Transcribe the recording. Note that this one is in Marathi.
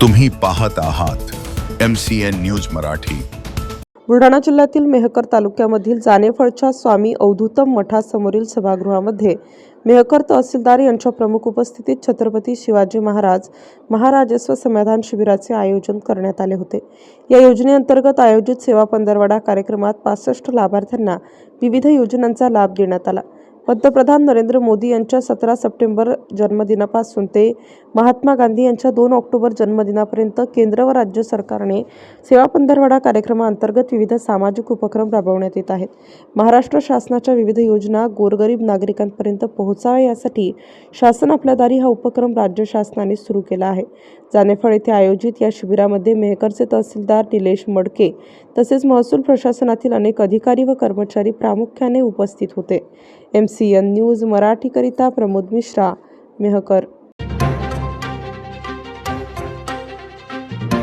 तुम्ही पाहत आहात M C N news Marathi. Buldhana जिल्ह्यातील मेहकर तालुक्यामधील जानेफळच्या स्वामी अवधूतम मठासमोरील सभागृहामध्ये मेहकर तहसीलदार यांच्या प्रमुख उपस्थितीत छत्रपती शिवाजी महाराज महाराजस्व समाधान शिबिराचे आयोजन करण्यात आले होते. या योजनेअंतर्गत आयोजित सेवा पंधरवडा कार्यक्रमात पासष्ट लाभार्थ्यांना विविध योजनांचा लाभ देण्यात आला. पंतप्रधान नरेंद्र मोदी यांच्या सतरा सप्टेंबर जन्मदिनापासून ते महात्मा गांधी यांच्या दोन ऑक्टोबर जन्मदिनापर्यंत केंद्र व राज्य सरकारने सेवा पंधरवडा कार्यक्रमाअंतर्गत विविध सामाजिक उपक्रम राबवण्यात येत आहेत. महाराष्ट्र शासनाच्या विविध योजना गोरगरीब नागरिकांपर्यंत पोहोचाव्या यासाठी शासन आपल्या दारी हा उपक्रम राज्य शासनाने सुरू केला आहे. जानेफळ येथे आयोजित या शिबिरामध्ये मेहकरचे तहसीलदार निलेश मडके तसेच महसूल प्रशासनातील अनेक अधिकारी व कर्मचारी प्रामुख्याने उपस्थित होते. एम. सी एन न्यूज मराठीकरिता प्रमोद मिश्रा मेहकर